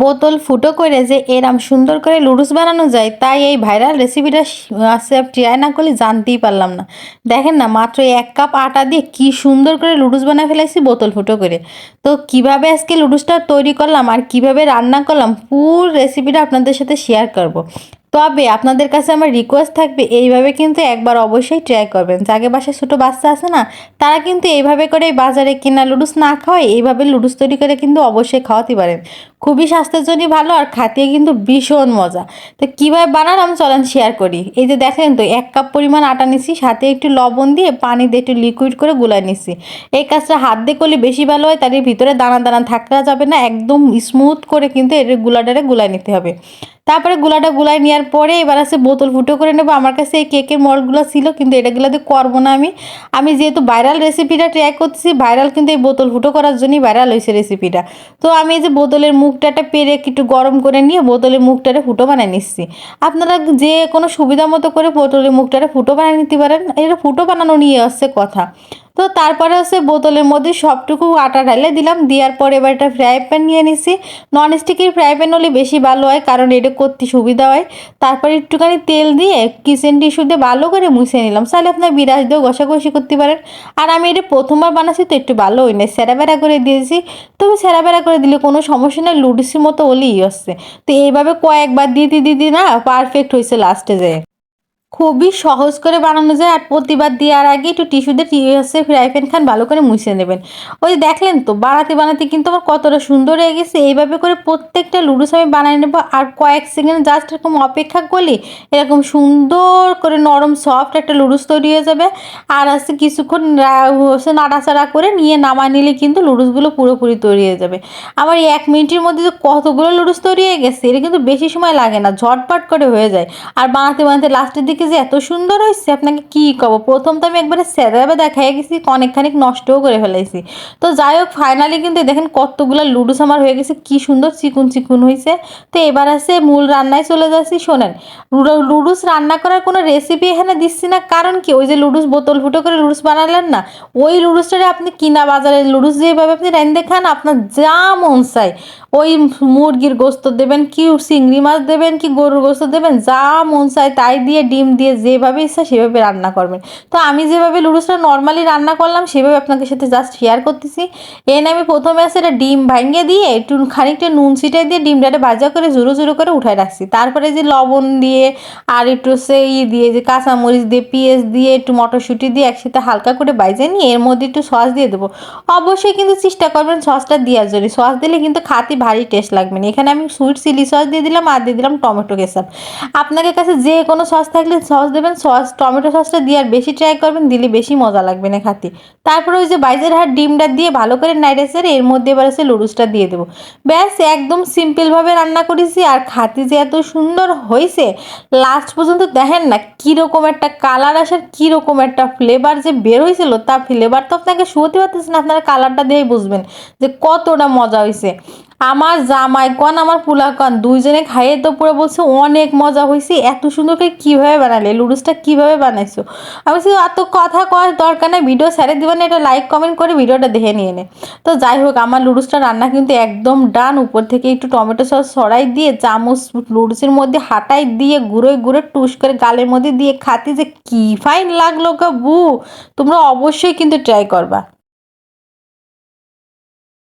বোতল ফুটো করে যে এরাম সুন্দর করে লুডুস বানানো যায়, তাই এই ভাইরাল রেসিপিটা ট্রাই না করলে জানতেই পারলাম না দেখেন না, মাত্র এক কাপ আটা দিয়ে কি সুন্দর করে লুডুস বানায় ফেলেছি বোতল ফুটো করে তো কীভাবে আজকে লুডুসটা তৈরি করলাম আর কীভাবে রান্না করলাম, পুরো রেসিপিটা আপনাদের সাথে শেয়ার করব। তবে আপনাদের কাছে আমার রিকোয়েস্ট থাকবে, এইভাবে কিন্তু একবার অবশ্যই ট্রাই করবেন। যাকে বাসায় ছোটো বাচ্চা আছে না, তারা কিন্তু এইভাবে করে বাজারে কেনা লুডুস না খাওয়ায় এইভাবে লুডুস তৈরি করে কিন্তু অবশ্যই খাওয়াতে পারেন। খুবই স্বাস্থ্যের জন্য ভালো আর খাতে কিন্তু ভীষণ মজা। তো কীভাবে বানালাম চলেন শেয়ার করি। এই যে দেখেন তো, এক কাপ পরিমাণ আটা নিছি, সাথে একটু লবণ দিয়ে পানি দিয়ে একটু লিকুইড করে গুলাই নিছি। এই কাজটা হাত দিয়ে করলে বেশি ভালো হয়, তার ভিতরে দানা দানা থাকা যাবে না, একদম স্মুথ করে কিন্তু এর গুলাটারে গুলাই নিতে হবে। তারপরে গুলাটা গুলাই নেওয়ার পরে এবার আছে বোতল ফুটো করে নেব। আমার কাছে এই কেকের মলগুলো ছিল, কিন্তু এটাগুলো দিয়ে করব না আমি। আমি যেহেতু ভাইরাল রেসিপিটা ট্রাই করতেছি ভাইরাল কিন্তু এই বোতল ফুটো করার জন্যই ভাইরাল হয়েছে রেসিপিটা তো আমি এই যে বোতলের মুখটাটা পেরে একটু গরম করে নিয়ে বোতলের মুখটারে ফুটো বানিয়ে নিচ্ছি। আপনারা যে কোনো সুবিধা মতো করে বোতলের মুখটারে ফুটো বানিয়ে নিতে পারেন। এটা ফুটো বানানো নিয়ে আসছে কথা। তো তারপরে হচ্ছে বোতলের মধ্যে সবটুকু আটা ঢালে দিলাম। দেওয়ার পর এবার একটা ফ্রাই প্যান নিয়ে নিছি। নন স্টিকের ফ্রাই প্যান হলে বেশি ভালো হয়, কারণ এটা করতে সুবিধা হয়। তারপরে একটুখানি তেল দিয়ে কিচেন টিস্যু দিয়ে ভালো করে মুছে নিলাম। তাহলে আপনার বিরাজ দিয়েও ঘষাঘষি করতে পারেন। আর আমি এটা প্রথমবার বানাচ্ছি তো একটু ভালো হয় না সেরা করে দিয়েছি। তবে সেরা করে দিলে কোনো সমস্যা নেই, লুডিসের মতো হলেই আসছে তো এইভাবে কয়েকবার দিতে দিদি না পারফেক্ট হয়েছে লাস্টে যায় খুবই সহজ করে বানানো যায় আর প্রতিবার দেওয়ার আগে একটু টিস্যু দিয়ে হচ্ছে ফ্রাই প্যান খান ভালো করে মুছে নেবেন। ওই দেখলেন তো, বানাতে বানাতে কিন্তু আমার কতটা সুন্দর হয়ে গেছে। এইভাবে করে প্রত্যেকটা লুডুস আমি বানিয়ে নেব আর কয়েক সেকেন্ড জাস্ট এরকম অপেক্ষা করলে এরকম সুন্দর করে নরম সফট একটা লুডুস তৈরি হয়ে যাবে। আর আছে কিছুক্ষণ হচ্ছে নাড়াচাড়া করে নিয়ে নামা নিলে কিন্তু লুডুসগুলো পুরোপুরি তৈরি হয়ে যাবে। আমার এক মিনিটের মধ্যে যে কতগুলো লুডুস তৈরি হয়ে গেছে, এটা কিন্তু বেশি সময় লাগে না, ঝটপট করে হয়ে যায়। আর বানাতে বানাতে লাস্টের দিকে যে এত সুন্দর হয়েছে আপনাকে কি কব? প্রথম তো আমি একবারে স্যাদাবে দেখাই গেছি, অনেকখানিক নষ্টও করে ফেলাইছি। তো যাই হোক ফাইনালি কিন্তু দেখেন কতগুলো লুডুস আমার হয়ে গেছে, কি সুন্দর চিকুন চিকুন হয়েছে তো এবার আছে মূল রান্নায় চলে যাচ্ছি, শোনেন। লুডুস রান্না করার কোনো রেসিপি এখানে দিচ্ছি না, কারণ কি? ওই যে লুডুস বোতল ফুটো করে লুডুস বানালেন না, ওই লুডুসটারে আপনি কিনা বাজারে লুডুস যেভাবে আপনি রান্ধে খান আপনার যা মন চাই ওই মুরগির গোস্ত দেবেন কি চিংড়ি মাছ দেবেন কি গরুর গোস্ত দেবেন, যা মন চায় তাই দিয়ে ডিম দিয়ে যেভাবে ইচ্ছা সেভাবে রান্না করবেন। তো আমি যেভাবে লুডুসটা নর্মালি রান্না করলাম, সেভাবে আপনাদের সাথে জাস্ট শেয়ার করতেছি। এনে আমি প্রথমে আছে এটা ডিম ভাঙিয়ে দিয়ে একটু খানিকটা নুন ছিটাই দিয়ে ডিমটাটা ভাজা করে জুরো জুরো করে উঠাই রাখছি। তারপরে যে লবণ দিয়ে আর একটু সেই দিয়ে যে কাঁচামরিচ দিয়ে, পেঁয়াজ দিয়ে, একটু মটরশুঁটি দিয়ে একসাথে হালকা করে বাইজে নিয়ে এর মধ্যে একটু সস দিয়ে দেবো। অবশ্যই কিন্তু চেষ্টা করবেন সসটা দেওয়ার জন্য। সস দিলে কিন্তু খাতি ভারী টেস্ট লাগবে না। এখানে আমি সুইট চিলি সস দিয়ে দিলাম আর দিয়ে দিলাম টমেটো কেসাপ আপনাদের কাছে যে কোনো সস থাকলে সস দেবেন সস টমেটো সসটা দিয়ে আর বেশি ট্রাই করবেন, দিলে বেশি মজা লাগবে না খাতে। তারপরে ওই যে বাইজের হাট ডিমটা দিয়ে ভালো করে নাইটেসের এর মধ্যে এবার আছে লুডুসটা দিয়ে দেবো। ব্যাস, একদম সিম্পলভাবে রান্না করেছি আর খাতে যে এত সুন্দর হয়েছে লাস্ট পর্যন্ত দেখেন না কীরকম একটা কালার আসার কীরকম একটা ফ্লেভার যে বের হয়েছিল, তা ফ্লেভার তো আপনাকে শুতে পারতেছেন আপনারা কালারটা দিয়েই বুঝবেন যে কতটা মজা হয়েছে। আমার জামাই কন, আমার পোলা কন, দুইজনে খাইয়ে তো পুরো বলছে, অনেক মজা হয়েছে এত সুন্দর করে কীভাবে বানালে, লুডুসটা কীভাবে বানাইছো? আমি বলছি এত কথা কয় দরকার নেই, ভিডিও ছেড়ে দিবেন এটা লাইক কমেন্ট করে ভিডিওটা দেখে নিয়ে নে। তো যাই হোক, আমার লুডুসটা রান্না কিন্তু একদম ডান, উপর থেকে একটু টমেটো সস ছড়াই দিয়ে, চামচ লুডুসের মধ্যে হাঁটাই দিয়ে, গুঁড়োয় গুঁড়ো, টুস করে গালের মধ্যে দিয়ে খাতি যে কী ফাইন লাগল গা বু। তোমরা অবশ্যই কিন্তু ট্রাই করবা।